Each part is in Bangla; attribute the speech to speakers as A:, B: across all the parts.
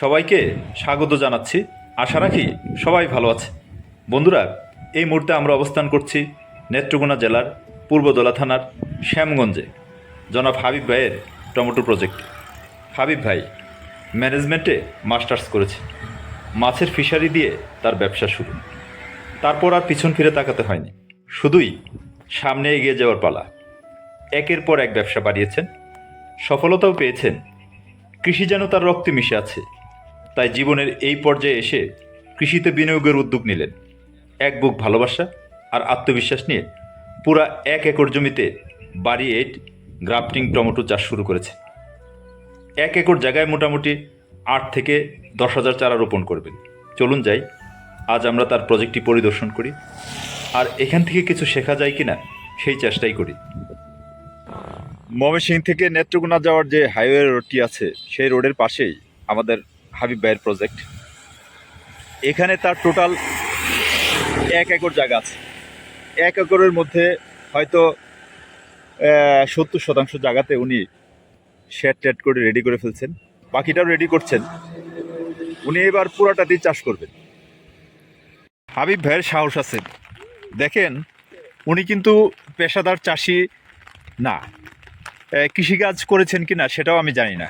A: সবাইকে স্বাগত জানাচ্ছি। আশা রাখি সবাই ভালো আছে। বন্ধুরা, এই মুহূর্তে আমরা অবস্থান করছি নেত্রকোনা জেলার পূর্বদলা থানার শ্যামগঞ্জে। জনাব হাবিব ভাইয়ের টমেটো প্রজেক্ট হাবিব ভাই ম্যানেজমেন্টে মাস্টার্স করেছে। মাছের ফিশারি দিয়ে তার ব্যবসা শুরু। তারপর আর পিছন ফিরে তাকাতে হয়নি। শুধুই সামনে এগিয়ে যাওয়ার পালা। একের পর এক ব্যবসা বাড়িয়েছেন। সফলতাও পেয়েছেন। কৃষি যেন তার রক্তে মিশে আছে। তাই জীবনের এই পর্যায়ে এসে কৃষিতে বিনিয়োগের উদ্যোগ নিলেন। এক বুক ভালোবাসা আর আত্মবিশ্বাস নিয়ে পুরা এক একর জমিতে বাড়ি এইট গ্রাফটিং টমেটো চাষ শুরু করেছে এক একর জায়গায় মোটামুটি আট থেকে দশ হাজার চারা রোপণ করবেন। চলুন যাই, আজ আমরা তার প্রজেক্টটি পরিদর্শন করি। আর এখান থেকে কিছু শেখা যায় কিনা সেই চেষ্টাই করি। ময়মনসিংহ থেকে নেত্রকোনা যাওয়ার যে হাইওয়ে রোডটি আছে, সেই রোডের পাশেই আমাদের হাবিব ভাইয়ের প্রজেক্ট এখানে তার টোটাল এক একর জায়গা আছে। এক একরের মধ্যে হয়তো সত্তর শতাংশ জায়গাতে উনি শেড টেড করে রেডি করে ফেলছেন। বাকিটাও রেডি করছেন। উনি এবার পুরাটা দিয়ে চাষ করবেন। হাবিব ভাইয়ের সাহস আছে। দেখেন, উনি কিন্তু পেশাদার চাষি না। কৃষিকাজ করেছেন কি না সেটাও আমি জানি না।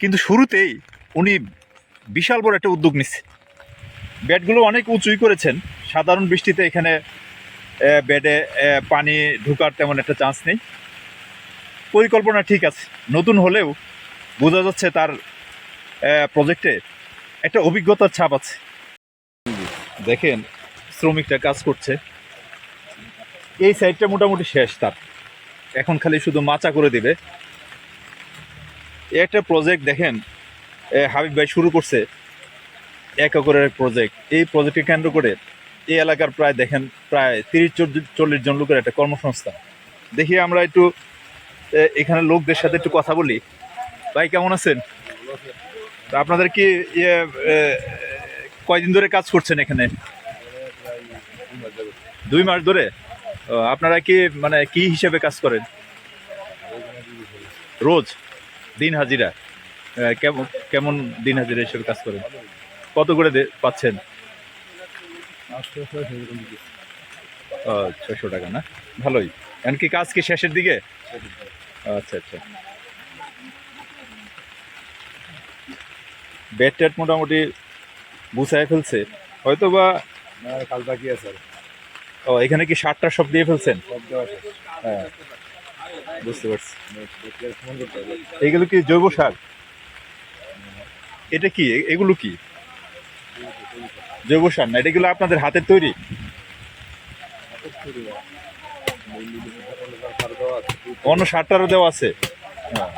A: কিন্তু শুরুতেই উনি বিশাল বড় একটা উদ্যোগ নিচ্ছে বেডগুলো অনেক উঁচুই করেছেন। সাধারণ বৃষ্টিতে এখানে বেডে পানি ঢুকার তেমন একটা চান্স নেই। পরিকল্পনা ঠিক আছে। নতুন হলেও বোঝা যাচ্ছে তার প্রজেক্টে একটা অভিজ্ঞতার ছাপ আছে। দেখেন, শ্রমিকটা কাজ করছে। এই সাইডটা মোটামুটি শেষ তার। এখন খালি শুধু মাচা করে দিবে। একটা প্রজেক্ট দেখেন হাবিব ভাই শুরু করছে এক একরের প্রজেক্ট এই প্রজেক্টকে কেন্দ্র করে এই এলাকার প্রায় দেখেন, প্রায় তিরিশ চল্লিশ জন লোকের একটা কর্মসংস্থান। দেখি আমরা একটু এখানে লোকদের সাথে একটু কথা বলি। ভাই, কেমন আছেন? আপনাদের কি ইয়ে কয়দিন ধরে কাজ করছেন এখানে? দুই মাস ধরে? আপনারা কি মানে কি হিসেবে কাজ করেন? রোজ? দিন হাজিরা? কেমন কেমন দিন হাজিরা হিসেবে কাজ করেন? কত করে পাচ্ছেন? ছয়শো টাকা না? ভালোই। এমনকি কাজ কি শেষের দিকে? আচ্ছা আচ্ছা। বেড টেট মোটামুটি গুছায় ফেলছে। হয়তো বা
B: কাল বাকি আছে
A: ও, এখানে কি সারটা সব দিয়ে ফেলছেন? হ্যাঁ। বুঝতে পারছি। এগুলো কি জৈব সার? এটা কি? এগুলো কি? জৈব সার না এটাগুলো আপনাদের হাতের তৈরি? অন্য সারটারও দেওয়া আছে। হ্যাঁ।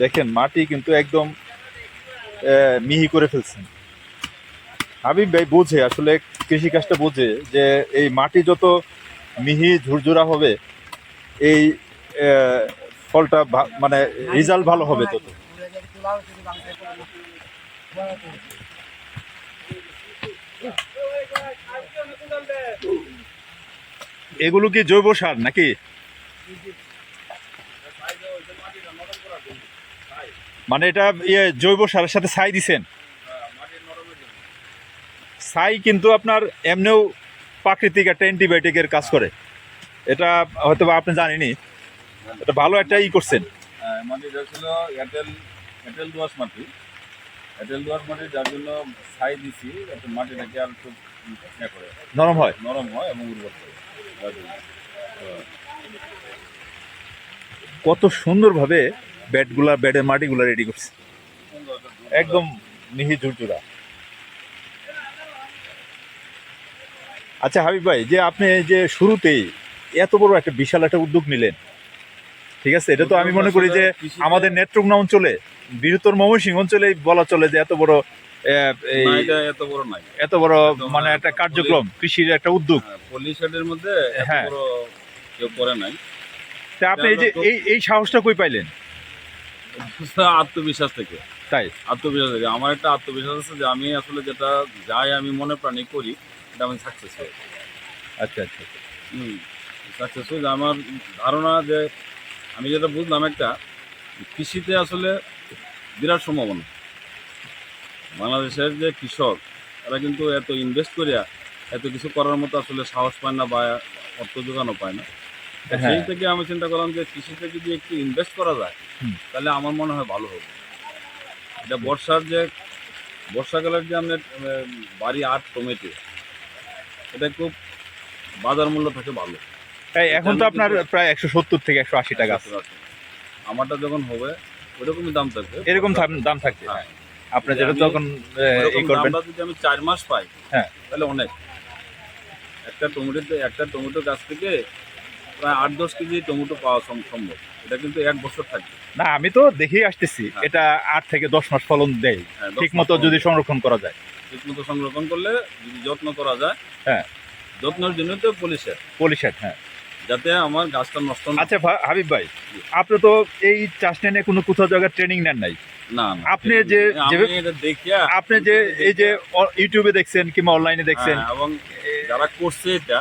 A: দেখেন মাটি কিন্তু একদম মিহি করে ফেলছেন। হাবিব ভাই বোঝে আসলে কৃষিকাজটা বোঝে যে এই মাটি যত মিহি ঝুরঝুরা হবে এই ফলটা মানে রেজাল্ট ভালো হবে তত। এগুলো কি জৈব সার নাকি? মানে এটা ইয়ে জৈব সারের সাথে ছাই দিছেন? ছাই কিন্তু আপনার এমনিও প্রাকৃতিক একটা অ্যান্টিবায়োটিকের কাজ করে। এটা হয়তো আপনি জানেনি এটা ভালো একটা ই করছেন।
B: হ্যাঁ, মাটিটা ছিল এয়ারটেল এয়ারটেল দোয়াশ মাটি। এয়ারটেল দোয়াশ মাটি যার জন্য ছাই দিছি যাতে মাটিটাকে আর একটু ইয়ে করে।
A: নরম হয়?
B: নরম হয় এবং উর্বর করে। যার জন্য।
A: কত সুন্দরভাবে ব্যাটগুলা বেডের মাটিগুলা রেডি করছে। একদম মিহি ঝুরঝুরা। আচ্ছা হাবিব ভাই যে আপনি যে শুরুতেই এত বড় একটা বিশাল একটা উদ্যোগ নিলেন ঠিক আছে? এটা তো আমি মনে করি যে আমাদের নেত্রকোনা অঞ্চলে বৃহত্তর ময়মনসিংহ অঞ্চলে বলা চলে যে এত বড়
B: এত বড় নাই।
A: এত বড় মানে একটা কার্যক্রম কৃষির একটা উদ্যোগ।
B: পল্লী শেডের মধ্যে
A: হ্যাঁ।
B: কেউ করে নাই।
A: তা আপনি এই যে এই এই সাহসটা কই পাইলেন?
B: আত্মবিশ্বাস থেকে।
A: তাই?
B: আত্মবিশ্বাস থেকে। আমার একটা আত্মবিশ্বাস আছে যে আমি আসলে যেটা যাই আমি মনে প্রাণে করি এটা আমি সাকসেস হই।
A: আচ্ছা আচ্ছা।
B: সাকসেস হই। আমার ধারণা যে আমি যেটা বুঝলাম একটা কৃষিতে আসলে বিরাট সম্ভাবনা। বাংলাদেশের যে কৃষক তারা কিন্তু এত ইনভেস্ট করিয়া এত কিছু করার মতো আসলে সাহস পায় না বা অর্থ যোগানো পায় না।
A: হ্যাঁ।
B: সেই থেকে আমি চিন্তা করলাম যে কৃষিতে যদি একটু ইনভেস্ট করা যায় তাহলে আমার মনে হয় ভালো হবে। এটা বর্ষার যে বর্ষাকালের যে আহ, বাড়ি আট টমেটো এটা খুব বাজার মূল্য থাকে ভালো।
A: এখন তো আপনার প্রায় একশো সত্তর থেকে একশো আশি টাকা। আছে
B: আমারটা যখন হবে ওরকমই দাম থাকবে।
A: এরকম দাম- থাকবে।
B: হ্যাঁ।
A: আপনি যেটা করবেন।
B: যদি আমি চার মাস পাই
A: হ্যাঁ।
B: তাহলে অনেক। একটা টমেটোতে একটা টমেটো গাছ থেকে প্রায় আট দশ কেজি টমেটো পাওয়া সম্ভব। এটা কিন্তু এক বছর থাকবে।
A: না আমি তো দেখেই আসতেছি
B: হ্যাঁ।
A: এটা আট থেকে দশ মাস ফলন দেয়।
B: হ্যাঁ,
A: ঠিক মতো যদি সংরক্ষণ করা যায়।
B: ঠিক মতো সংরক্ষণ করলে যদি যত্ন করা যায়
A: হ্যাঁ।
B: যত্নের জন্য তো পুলিশের।
A: পলিশেট হ্যাঁ।
B: যাতে আমার গাছটা নষ্ট না
A: আচ্ছা ভা- হাবিব ভাই আপনি তো এই চাষ নিয়ে কোনো কোথাও জায়গায় ট্রেনিং নেন নাই।
B: না না
A: আপনি যে-
B: আমি এটা দেখিয়া
A: আপনি যে এই যে অ- ইউটিউবে দেখছেন কিংবা অনলাইনে দেখছেন
B: হ্যাঁ, এবং যারা করছে এটা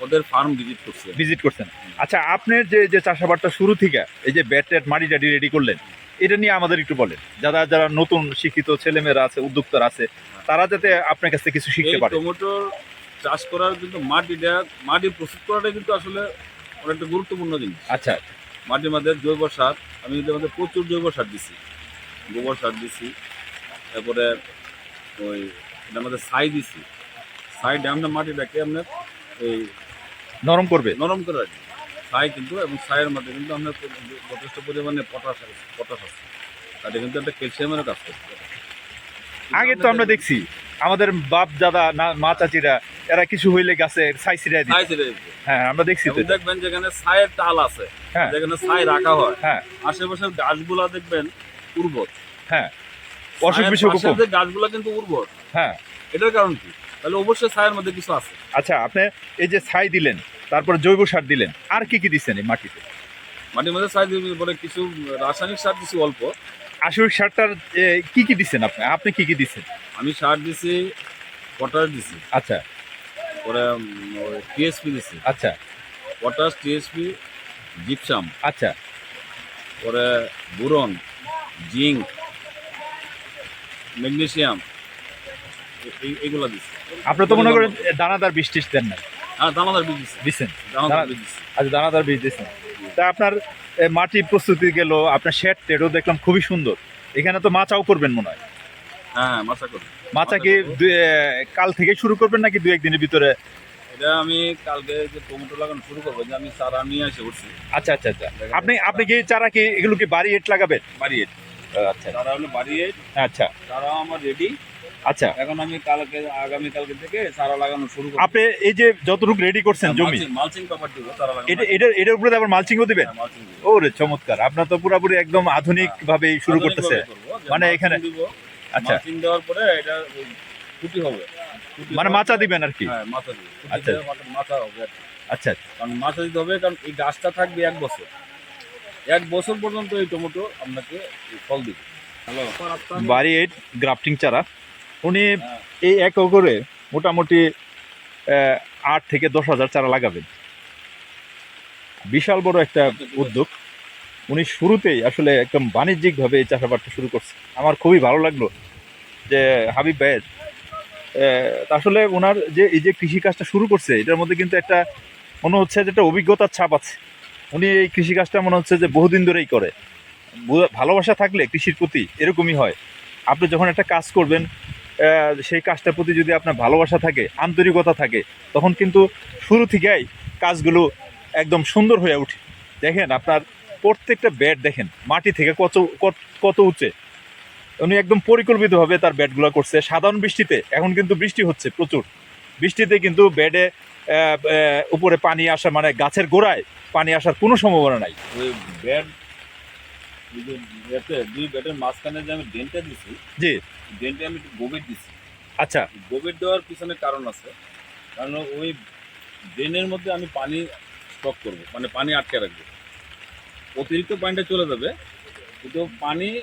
B: ওদের ফার্ম ভিজিট করছে।
A: ভিজিট করছেন। আচ্ছা আপনার যে যে চাষাবাদটা শুরু থেকে এই যে ব্যাট ট্যাট মাটি টাটি রেডি করলেন এটা নিয়ে আমাদের একটু বলেন। যারা যারা নতুন শিক্ষিত ছেলেমেয়েরা আছে উদ্যোক্তারা আছে তারা যাতে আপনার কাছ থেকে কিছু শিখতে
B: এই
A: পারে।
B: টমেটোর চাষ করার কিন্তু মাটিটা মাটি প্রস্তুত করাটা কিন্তু আসলে অনেকটা গুরুত্বপূর্ণ জিনিস।
A: আচ্ছা
B: মাটির মধ্যে জৈব সার আমি এদের মধ্যে প্রচুর জৈব সার দিছি। গোবর সার দিছি তারপরে ওই এটার মধ্যে ছাই দিছি। ছাই আমরা মাটিটাকে আপনার ওই
A: নরম করবে?
B: নরম করে রাখি। ছাই কিন্তু এবং ছাইয়ের মধ্যে কিন্তু আপনার যথেষ্ট পরিমাণে পটাশ পটাশ আছে। তাতে কিন্তু একটা ক্যালসিয়ামেরও কাজ করছে।
A: আগে তো আমরা দেখছি আমাদের বাপ দাদা না মা চাচিরা এরা কিছু হইলে গাছে ছাই ছিড়াই
B: দিচ্ছে
A: হ্যাঁ আমরা দেখছি তো
B: দেখবেন যেখানে ছায়ের টাল আছে
A: হ্যাঁ।
B: যেখানে ছাই রাখা হয়
A: হ্যাঁ।
B: আশেপাশের গাছগুলা দেখবেন উর্বর।
A: হ্যাঁ। অসুখ বিসুখ কম
B: গাছগুলা কিন্তু উর্বর।
A: হ্যাঁ।
B: এটার কারণ কি? তাহলে অবশ্যই ছায়ের মধ্যে কিছু আছে।
A: আচ্ছা আপনি এই যে ছাই দিলেন তারপর জৈব সার দিলেন আর কি কি দিচ্ছেন এই মাটিতে?
B: মাটির মধ্যে ছাই দিয়ে পরে কিছু রাসায়নিক সার দিছি অল্প।
A: আসরিক সারটার কি কি দিচ্ছেন আপনি? আপনি কি কি দিচ্ছেন
B: আমি সার দিছি পটাশ দিছি।
A: আচ্ছা।
B: পরে টিএসপি দিছি।
A: আচ্ছা।
B: Potash TSP gypsum.
A: আচ্ছা।
B: পরে বুরন জিঙ্ক ম্যাগনেসিয়াম এইগুলা দিছি।
A: আপনি তো মনে করেন দানাদার বীজ দেন না
B: হ্যাঁ দানাদার বীজ
A: দিচ্ছেন
B: দানাদার
A: দানা-
B: বীজ দিছি।
A: আচ্ছা দানাদার বীজ দিচ্ছেন তা আপনার মাটি প্রস্তুতি গেল আপনার শেড টেডও দেখলাম খুবই সুন্দর। এখানে তো মাচাও করবেন মনে হয়?
B: হ্যাঁ হ্যাঁ মাছা
A: মাচা কি কাল থেকে শুরু করবেন নাকি দু একদিনের ভিতরে?
B: এটা আমি কালকে যে টমেটো লাগানো শুরু করব যে আমি চারা নিয়ে এসে উঠছি।
A: আচ্ছা আচ্ছা আচ্ছা। আপনি আপনি কি চারা কি এগুলো কি বাড়ি এট লাগাবেন?
B: বাড়ি এইট
A: আচ্ছা।
B: চারা হলো বাড়ি এইট
A: আচ্ছা।
B: চারা আমার রেডি
A: আচ্ছা।
B: এখন আমি কালকে আগামী কালকে থেকে চারা লাগানো শুরু করব।
A: আপনি এই যে যতটুকু রেডি করছেন জমি
B: মালচিং পেপার দিব চারা লাগানো।
A: এটা এটা এটার উপরে আবার মালচিংও দিবেন?
B: হ্যাঁ,
A: ওরে চমৎকার। আপনার তো পুরোপুরি একদম আধুনিক ভাবে শুরু করতেছে। মানে এখানে- আচ্ছা।
B: mulching দেওয়ার পরে এটা খুঁটি হবে।
A: মানে মাচা দিবেন আর কি?
B: হ্যাঁ মাথা দিব।
A: আচ্ছা।
B: মাথা হবে
A: আচ্ছা।
B: কারণ মাথা দিতে হবে কারণ এই গাছটা থাকবে এক বছর। এক বছর পর্যন্ত এই টমেটো আপনাকে ফল দিবে। হ্যালো।
A: বাড়ি এইট গ্রাফটিং চারা। উনি। এই এক করে মোটামুটি আট থেকে দশ হাজার চারা লাগাবেন। বিশাল বড় একটা উদ্যোগ। উনি শুরুতেই আসলে একদম বাণিজ্যিকভাবে এই চাষাবাদটা শুরু করছে। আমার খুবই ভালো লাগল যে হাবিব ভাইয়ের আসলে ওনার যে, এই যে কৃষিকাজটা শুরু করছে, এটার মধ্যে কিন্তু একটা মনে হচ্ছে যে একটা অভিজ্ঞতার ছাপ আছে। উনি এই কৃষিকাজটা মনে হচ্ছে যে বহুদিন ধরেই করে। ভালোবাসা থাকলে কৃষির প্রতি এরকমই হয়। আপনি যখন একটা কাজ করবেন সেই কাজটার প্রতি যদি আপনার ভালোবাসা থাকে, আন্তরিকতা থাকে, তখন কিন্তু শুরু থেকেই কাজগুলো একদম সুন্দর হয়ে ওঠে। দেখেন আপনার প্রত্যেকটা ব্যাট দেখেন, মাটি থেকে কত, কত- উঁচে। উনি একদম পরিকল্পিতভাবে তার ব্যাটগুলো করছে। সাধারণ বৃষ্টিতে, এখন কিন্তু বৃষ্টি হচ্ছে প্রচুর। বৃষ্টিতে কিন্তু ব্যাডে উপরে পানি আসা মানে গাছের গোড়ায় পানি আসার কোনো সম্ভাবনা নাই।
B: ব্যাটে দুই ব্যাটের মাঝখানে যে আমি ডেন্টটা দিছি
A: জি।
B: ডেন্টে আমি একটু গোবের দিছি।
A: আচ্ছা।
B: গোবের দেওয়ার পিছনে কারণ আছে। কারণ ওই ড্রেনের মধ্যে আমি পানি স্টক করব মানে পানি আটকে রাখব। অতিরিক্ত পানিটা চলে যাবে কিন্তু পানি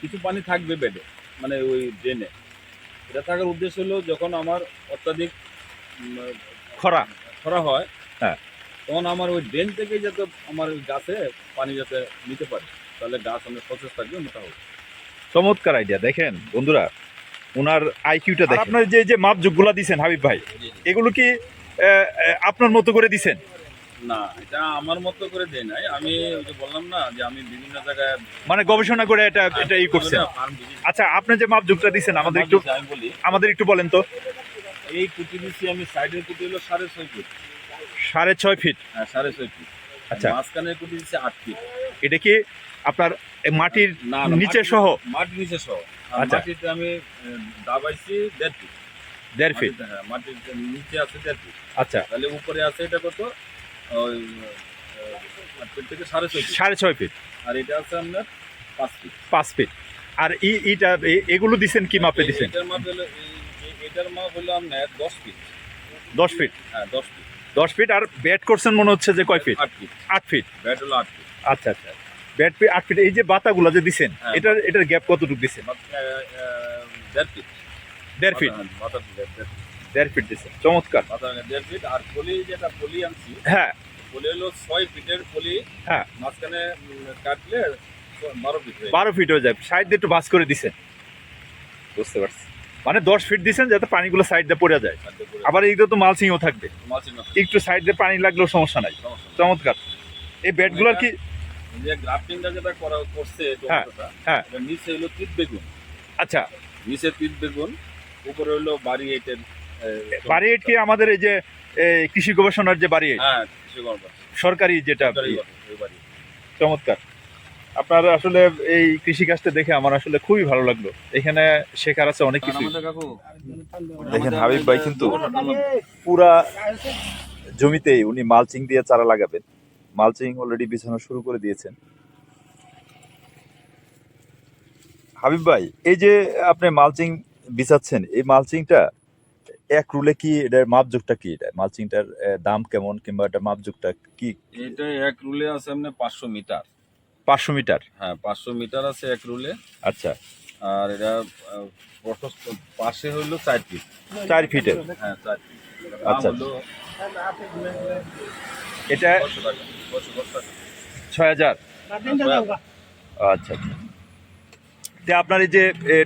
B: কিছু পানি থাকবে বেডে মানে ওই ড্রেনে এটা থাকার উদ্দেশ্য হলো যখন আমার অত্যাধিক
A: খরা।
B: খরা হয়
A: হ্যাঁ।
B: তখন আমার ওই ড্রেন থেকে যাতে আমার ওই গাছে পানি যাতে নিতে পারে তাহলে গাছ অনেক সতেজ থাকবে মোটা হবে।
A: চমৎকার আইডিয়া দেখেন বন্ধুরা ওনার আইকিউটা দেখেন। আপনার যে যে মাপ যোগগুলা দিছেন হাবিব ভাই এগুলো কি আপনার মতো করে দিছেন?
B: না এটা আমার মতো করে দেয় নাই। আমি ওই যে বললাম না যে আমি বিভিন্ন জায়গায়
A: মানে গবেষণা করে এটা এটা ই করছেন। আচ্ছা আপনি যে মাপ যোগটা দিছেন আমাদের একটু
B: আমি বলি।
A: আমাদের একটু বলেন তো।
B: এই কুটি দিচ্ছি আমি সাইডের কুটি হলো সাড়ে ছয় ফুট।
A: সাড়ে ছয় ফিট
B: হ্যাঁ সাড়ে ছয় ফিট
A: আচ্ছা।
B: মাঝখানের কুটি দিচ্ছি আট ফিট
A: এটা কি আপনার মাটির নিচে সহ?
B: মাটির নিচে সহ।
A: আচ্ছা।
B: মাটিতে আমি দাবাইছি দেড় ফিট
A: দেড় ফিট
B: হ্যাঁ মাটির নিচে আছে দেড় ফিট
A: আচ্ছা।
B: তাহলে উপরে আছে এটা কত? থেকে সাড়ে ছয় ফিট
A: সাড়ে ছয় ফিট
B: আর এটা আছে আপনার পাঁচ ফিট
A: পাঁচ ফিট আর ই ইটা এগুলো দিছেন কি মাপে দিছেন?
B: এটার মাপ হলো এটার মাপ হলো আপনার দশ ফিট
A: দশ ফিট
B: হ্যাঁ দশ ফিট
A: দশ ফিট আর ব্যাট করছেন মনে হচ্ছে যে কয়
B: ফিট
A: আট ফিট
B: ব্যাট হলো আট ফিট
A: আচ্ছা আচ্ছা। ব্যাট ফিট আট ফিট এই যে বাতাগুলো যে দিছেন
B: হ্যাঁ।
A: এটার এটার গ্যাপ কতটুকু দিছেন?
B: দেড় ফিট
A: দেড় ফিট
B: দেড়- ফিট।
A: দিছেন। চমৎকার।
B: দেড় ফিট আর পলি যেটা পলি আনছি
A: হ্যাঁ।
B: পলি হলো ছয় ফিটের পলি।
A: হ্যাঁ।
B: মাঝখানে কাটলে বারো ফিট হয়ে
A: বারো ফিট হয়ে যায়। সাইড দিয়ে একটু বাস করে দিছেন। বুঝতে পারছি। মানে দশ ফিট দিচ্ছেন যাতে পানিগুলো সাইড দিয়ে পড়ে যায়। আবার এইগুলো তো মালচিংও থাকবে। একটু সাইড দিয়ে পানি লাগলেও সমস্যা নাই। চমৎকার। এই ব্যাটগুলোর কি
B: যে গ্রাফটিংটা যেটা করা করছে
A: হ্যাঁ, হ্যাঁ।
B: নিচে হলো তিত বেগুন।
A: আচ্ছা।
B: নিচে তিত বেগুন উপরে হলো বাড়ি এইটের
A: বাড়ি এইট কি আমাদের এই যে কৃষি গবেষণার যে বাড়ি এইট,
B: হ্যাঁ
A: সরকারি যেটা চমৎকার। আপনার আসলে এই কৃষি কাজটা দেখে আমার আসলে খুবই ভালো লাগল। এখানে শেখার আছে অনেক কিছু দেখেন হাবিব ভাই কিন্তু পুরা জমিতেই উনি মালচিং দিয়ে চারা লাগাবেন। মালচিং অলরেডি বিছানো শুরু করে দিয়েছেন। হাবিব ভাই এই যে আপনি মালচিং বিছাচ্ছেন এই মালচিংটা এক রুলে কি এটার মাপযোগটা কি এটা? মালচিংটার দাম কেমন কিংবা এটা মাপযোগটা কি?
B: এটা এক রুলে আছে আপনার পাঁচশো মিটার।
A: পাঁচশো মিটার?
B: হ্যাঁ পাঁচশো মিটার আছে এক রুলে।
A: আচ্ছা।
B: আর এটা প্রশস্ত পাশে হইল চার ফিট
A: চার ফিটের?
B: হ্যাঁ চার ফিট
A: আচ্ছা। এটা ছয় হাজার? আচ্ছা আচ্ছা। তে আপনার এই যে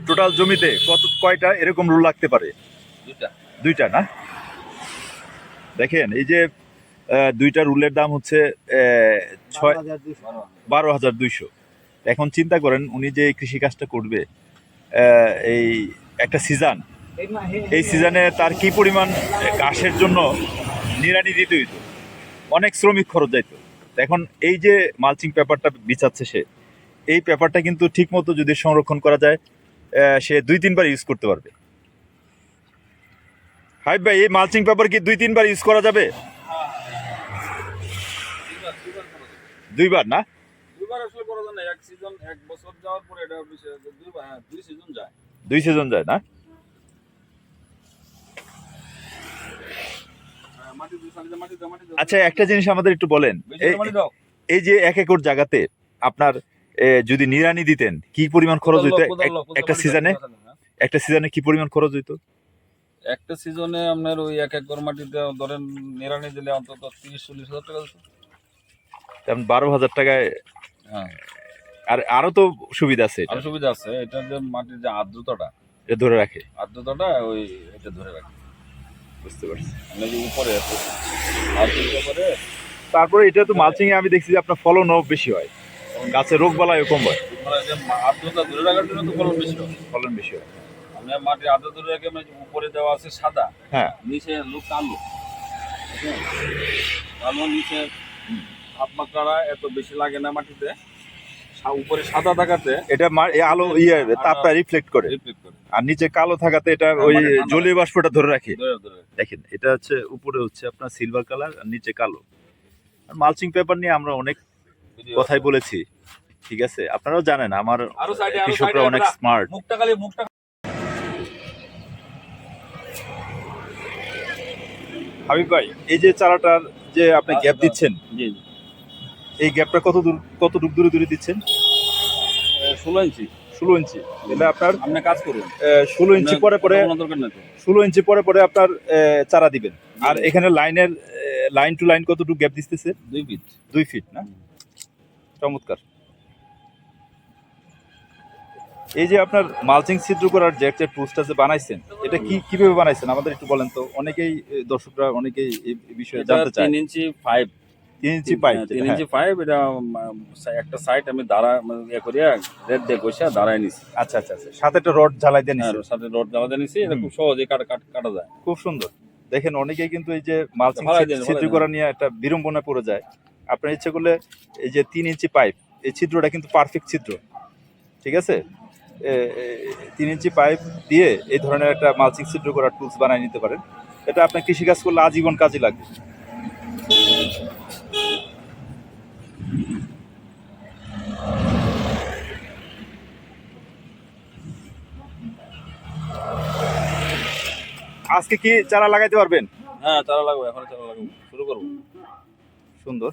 A: টোটাল জমিতে কত কয়টা এরকম রুল লাগতে পারে?
B: দুইটা।
A: দুইটা না? দেখেন এই যে দুইটা রুলের দাম হচ্ছে ছয়
B: বারো।
A: হাজার দুইশো। এখন চিন্তা করেন, উনি যে এই কৃষিকাজটা করবে এই একটা সিজন এই সিজনে তার কি পরিমাণ ঘাসের জন্য নিরানি দিতে হইতো? অনেক শ্রমিক খরচ যাইতো। এখন এই যে মালচিং পেপারটা বিছাচ্ছে সে, এই পেপারটা কিন্তু ঠিক মতো যদি সংরক্ষণ করা যায় সে দুই তিনবার ইউজ করতে পারবে। হাই ভাই, এই মালচিং পেপার কি দুই তিনবার ইউজ করা যাবে? দুইবার না?
B: দুইবার আসলে করা যায় না এক সিজন এক বছর যাওয়ার পরে এটা হ্যাঁ দুই সিজন যায়।
A: দুই সিজন যায় না?
B: হ্যাঁ, দুই
A: আচ্ছা একটা জিনিস আমাদের একটু বলেন। এই- যে এক একর জায়গাতে আপনার যদি নিরানি দিতেন কি পরিমাণ খরচ হইতো? একটা সিজনে
B: হ্যাঁ।
A: একটা সিজনে কি পরিমাণ খরচ হইতো?
B: একটা সিজনে আপনার ওই এক একর মাটিতে ধরেন নিরানি দিলে অন্তত তিরিশ চল্লিশ হাজার টাকা।
A: তেমন বারো হাজার টাকায়
B: হ্যাঁ
A: আর আরও তো সুবিধা আছে এটা।
B: আরও সুবিধা আছে এটা যে মাটির যে আর্দ্রতাটা।
A: এটা ধরে রাখে।
B: আর্দ্রতাটা ওই এটা ধরে রাখে।
A: বুঝতে পারছি।
B: আপনি যে উপরে আছে আর্দ্রতা পরে
A: তারপরে এটা তো মালচিং এ আমি দেখছি যে আপনার ফলনও বেশি হয়। গাছে রোগ বালাইও কম হয়।
B: মানে আর্দ্রতা ধরে রাখার জন্য তো ফলন বেশি হয়।
A: ফলন বেশি হয়।
B: আপনার মাটির আর্দ্রতা ধরে রাখে যে উপরে দেওয়া আছে সাদা
A: হ্যাঁ।
B: নিচে লোক কালো? কালো নিচে মাকড়া এত বেশি লাগে না মাটিতে। উপরে সাদা থাকাতে
A: এটা আলো ইয়ে তাপটা রিফ্লেক্ট করে। আর নিচে কালো থাকাতে এটা ওই
B: মানে
A: জলীয় বাষ্পটা ধরে রাখে। দেখেন এটা হচ্ছে উপরে হচ্ছে আপনার সিলভার কালার আর নিচে কালো। আর মালচিং পেপার নিয়ে আমরা অনেক কথাই বলেছি ঠিক আছে? আপনারাও জানেন আমার কৃষকরা অনেক স্মার্ট হাবিব ভাই এই যে চারাটার যে আপনি গ্যাপ দিচ্ছেন
B: জি।
A: এই গ্যাপটা কত দূর কত দূর দূরে দূরে দিচ্ছেন
B: ষোলো ইঞ্চি।
A: ষোলো ইঞ্চি। তাহলে আপনার
B: আপনি কাজ করুন।
A: ষোলো ইঞ্চি পরে পরে ষোলো ইঞ্চি পরে পরে আপনার চারা দিবেন। আর এখানে লাইনের লাইন টু লাইন কতটুকু গ্যাপ দিতেছে?
B: দুই ফিট
A: দুই ফিট না? চমৎকার। এই যে আপনার মালচিং ছিদ্র করার যে একটা টুলসটা যে বানাইছেন এটা কি কীভাবে বানাইছেন? আমাদের একটু বলেন তো। অনেকেই দর্শকরা অনেকেই এই বিষয়ে জানতে চায়।
B: তিন ইঞ্চি ফাইভ
A: তিন ইঞ্চি পাইপ
B: তিন ইঞ্চি ফাইভ এটা একটা সাইড আমি দাঁড়া মানে ইয়ে করিয়া রেড দিয়ে বসে দাঁড়ায় নিছি।
A: আচ্ছা আচ্ছা আচ্ছা। সাথে একটা রড ঝালাই দিয়ে
B: আর সাথে রড জ্বালাতে নিছি এটা খুব সহজে কাটা কাটা- কাটা যায়।
A: খুব সুন্দর। দেখেন অনেকেই কিন্তু এই যে মালচিং ছিদ্র করা নিয়ে একটা বিড়ম্বনা পড়ে যায়। আপনার ইচ্ছে করলে এই যে তিন ইঞ্চি পাইপ এই ছিদ্রটা কিন্তু পারফেক্ট ছিদ্র। ঠিক আছে? তিন ইঞ্চি পাইপ দিয়ে এই ধরনের একটা মালচিং ছিদ্র করার টুলস বানিয়ে নিতে পারেন। এটা আপনার কৃষিকাজ করলে আজীবন কাজে লাগবে। আজকে কি চারা লাগাইতে পারবেন?
B: হ্যাঁ চারা লাগবে এখন চারা লাগবে শুরু করব।
A: সুন্দর।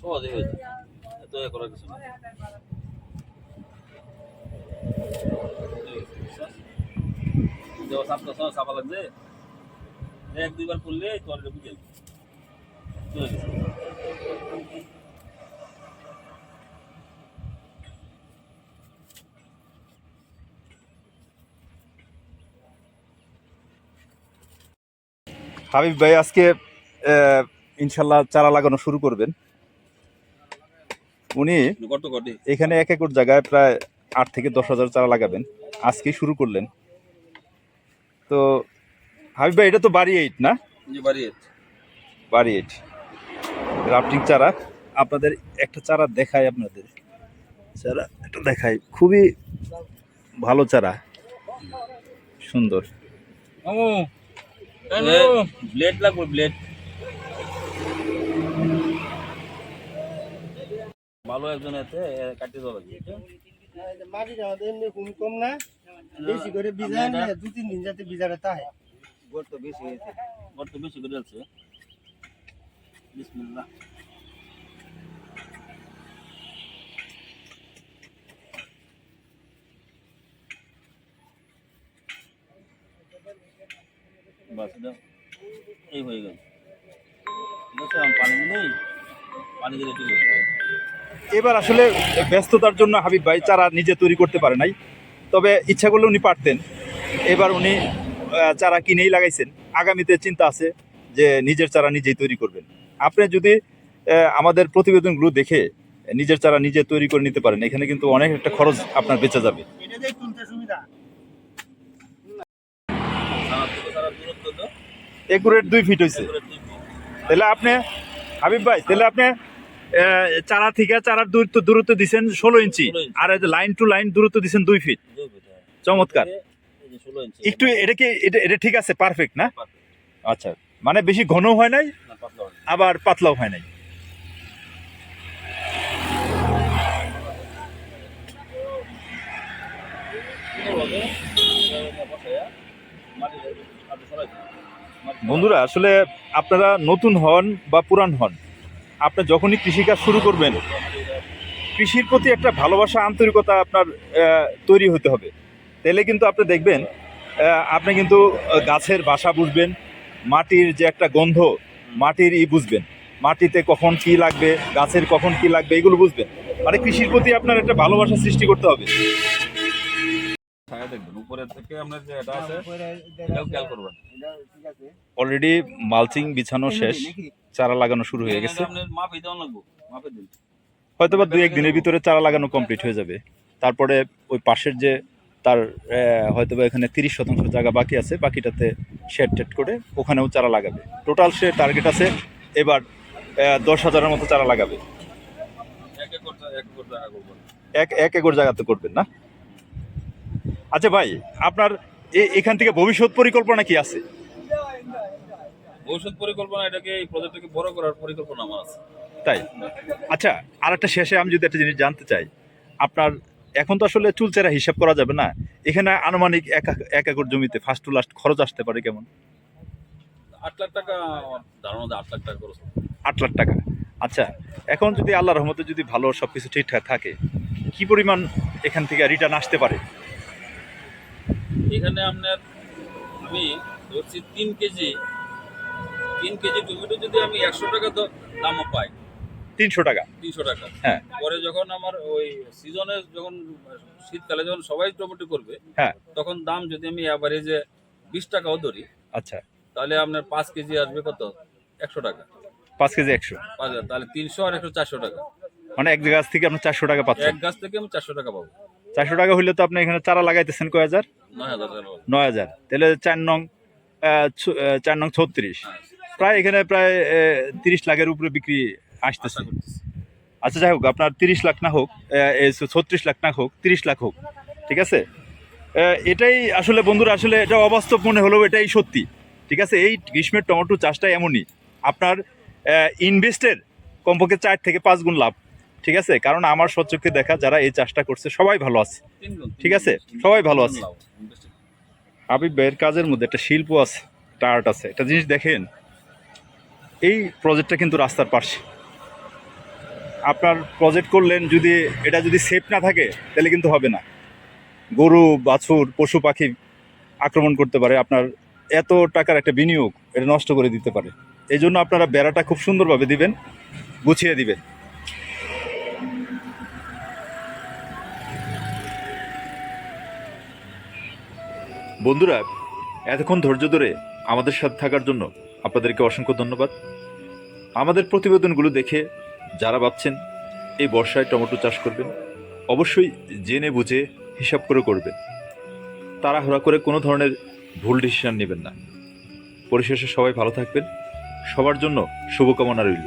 B: সহজে এত এ করার কিছু না দেওয়া এক দুইবার করলে তোর বুঝে চলে
A: হাবিব ভাই আজকে ইনশাল্লাহ চারা লাগানো শুরু করবেন। উনি এখানে এক একর জায়গায় প্রায় আট থেকে দশ হাজার চারা লাগাবেন। আজকেই শুরু করলেন। তো হাবিব ভাই এটা তো বাড়ি এইট না?
B: বাড়ি আছে।
A: বাড়ি এইট রাফটিং চারা। আপনাদের একটা চারা দেখাই আপনাদের। চারা একটা দেখাই। খুবই ভালো চারা। সুন্দর।
B: ব্লেড লাগবে ব্লেড ভালো একজন এতে কাটিয়ে দেওয়া লাগবে
C: মাটিটা আমাদের এমনি কম কম না। বেশি করে বিজা দু তিন দিন যাতে বিজারে তাহে।
B: গর্ত বেশি হয়েছে গর্ত বেশি করে আছে। বিসমিল্লাহ। এই হয়ে গেল। ঠিক আছে এখন পানি নেই পানি দিলে ঠিক
A: এবার আসলে ব্যস্ততার জন্য হাবিব ভাই চারা নিজে তৈরি করতে পারে নাই তবে ইচ্ছা করলে উনি পারতেন। এবার উনি চারা কিনেই লাগাইছেন। আগামীতে চিন্তা আছে যে নিজের চারা নিজেই তৈরি করবেন। আপনি যদি আমাদের প্রতিবেদনগুলো দেখে নিজের চারা নিজে তৈরি করে নিতে পারেন এখানে কিন্তু অনেক একটা খরচ আপনার বেঁচে যাবে।
C: এটা সুবিধা
B: সারা থেকে সারা দূরত্ব তো
A: একুরেট দুই ফিট হয়েছে তাহলে আপনি হাবিব ভাই তাহলে আপনি চারা থেকে চারার দূরত্ব দূরত্ব দিচ্ছেন ষোলো ইঞ্চি। আর লাইন টু লাইন দূরত্ব দিচ্ছেন দুই ফিট
B: হ্যাঁ।
A: চমৎকার। একটু এটা কি এটা এটা ঠিক আছে পারফেক্ট না? আচ্ছা মানে বেশি ঘন হয় নাই। আবার পাতলাও হয় নাই। বন্ধুরা, আসলে আপনারা নতুন হন বা পুরান হন, আপনি যখনই কৃষিকাজ শুরু করবেন, কৃষির প্রতি একটা ভালোবাসা, আন্তরিকতা আপনার তৈরি হতে হবে। তাহলে কিন্তু আপনি দেখবেন আপনি কিন্তু গাছের বাসা বুঝবেন, মাটির যে একটা গন্ধ, মাটির ই বুঝবেন, মাটিতে কখন কি লাগবে, গাছের কখন কি লাগবে, এগুলো বুঝবেন। মানে কৃষির প্রতি আপনার একটা ভালোবাসা সৃষ্টি করতে হবে।
B: ছায়া দেখবেন। উপরের থেকে আপনার যে এটা আছে এটাও খেয়াল করবেন।
A: অলরেডি মালচিং বিছানো শেষ চারা লাগানো শুরু হয়ে গেছে।
B: মাপে দেওয়া লাগবো মাপে দিন।
A: হয়তো বা দুই এক দিনের ভিতরে চারা লাগানো কমপ্লিট হয়ে যাবে। তারপরে ওই পাশের যে তার হয়তো বা এখানে তিরিশ শতাংশ জায়গা বাকি আছে বাকিটাতে শেড টেড করে ওখানেও চারা লাগাবে। টোটাল সে টার্গেট আছে এবার দশ হাজারের মতো চারা লাগাবে।
B: এক একর এক একর জায়গা
A: এক এক একর জায়গাতে করবেন না? আচ্ছা ভাই আপনার এখান থেকে ভবিষ্যৎ পরিকল্পনা কি আছে?
B: ভবিষ্যৎ পরিকল্পনা এটাকে এই প্রজেক্টটাকে বড় করার পরিকল্পনা আমার আছে।
A: তাই? আচ্ছা আর একটা শেষে আমি যদি একটা জিনিস জানতে চাই আপনার এখন তো আসলে চুলচেরা হিসাব করা যাবে না? এখানে আনুমানিক এক এক একর জমিতে ফার্স্ট টু লাস্ট খরচ আসতে পারে কেমন?
B: আট লাখ টাকা ধারণা আট লাখ টাকা খরচ
A: আট লাখ টাকা। আচ্ছা এখন যদি আল্লাহর রহমতে যদি ভালো সব কিছু ঠিকঠাক থাকে কি পরিমাণ এখান থেকে রিটার্ন আসতে পারে?
B: এখানে আপনার আমি ধরছি তিন কেজি তিন কেজি টমেটো যদি আমি একশো টাকা দ- দামও পাই
A: তিনশো টাকা।
B: তিনশো টাকা।
A: হ্যাঁ।
B: পরে যখন আমার ওই সিজনে যখন শীতকালে যখন সবাই টমেটো করবে
A: হ্যাঁ।
B: তখন দাম যদি আমি অ্যাভারেজে বিশ টাকাও ধরি
A: আচ্ছা।
B: তাহলে আপনার পাঁচ কেজি আসবে কত? একশো টাকা।
A: পাঁচ কেজি একশো।
B: তাহলে তিনশো আর একশো চারশো টাকা।
A: মানে এক গাছ থেকে আপনার চারশো টাকা পাচ্ছেন।
B: এক গাছ থেকে আমি চারশো টাকা পাবো।
A: চারশো টাকা হইলে তো আপনি এখানে চারা লাগাইতেছেন কয় হাজার?
B: নয় হাজার।
A: তাহলে চার নং চার নং ছত্রিশ। প্রায় এখানে প্রায় তিরিশ লাখের উপরে বিক্রি আসতেছে। আচ্ছা যাই হোক, আপনার তিরিশ লাখ না হোক ছত্রিশ লাখ না হোক, তিরিশ লাখ হোক, ঠিক আছে? এটাই আসলে বন্ধুরা, আসলে এটা অবাস্তব মনে হলেও এটাই সত্যি, ঠিক আছে? এই গ্রীষ্মের টমেটো চাষটা এমনই। আপনার ইনভেস্টের কমপক্ষে চার থেকে পাঁচ গুণ লাভ। ঠিক আছে? কারণ আমার সচক্ষে দেখা যারা এই চাষটা করছে সবাই ভালো আছে। ঠিক আছে? সবাই ভালো আছে। হাবিব ভাইয়ের কাজের মধ্যে একটা শিল্প আছে একটা আর্ট আছে। একটা জিনিস দেখেন এই প্রজেক্টটা কিন্তু রাস্তার পাশে। আপনার প্রজেক্ট করলেন যদি এটা যদি সেফ না থাকে তাহলে কিন্তু হবে না। গরু বাছুর পশু পাখি আক্রমণ করতে পারে আপনার এত টাকার একটা বিনিয়োগ এটা নষ্ট করে দিতে পারে। এই জন্য আপনারা বেড়াটা খুব সুন্দরভাবে দিবেন গুছিয়ে দিবেন। বন্ধুরা, এতক্ষণ ধৈর্য ধরে আমাদের সাথে থাকার জন্য আপনাদেরকে অসংখ্য ধন্যবাদ। আমাদের প্রতিবেদনগুলো দেখে যারা ভাবছেন এই বর্ষায় টমেটো চাষ করবেন, অবশ্যই জেনে বুঝে হিসাব করে করবেন। তাড়াহুড়া করে কোনো ধরনের ভুল ডিসিশন নেবেন না। পরিশেষে সবাই ভালো থাকবেন। সবার জন্য শুভকামনা রইল।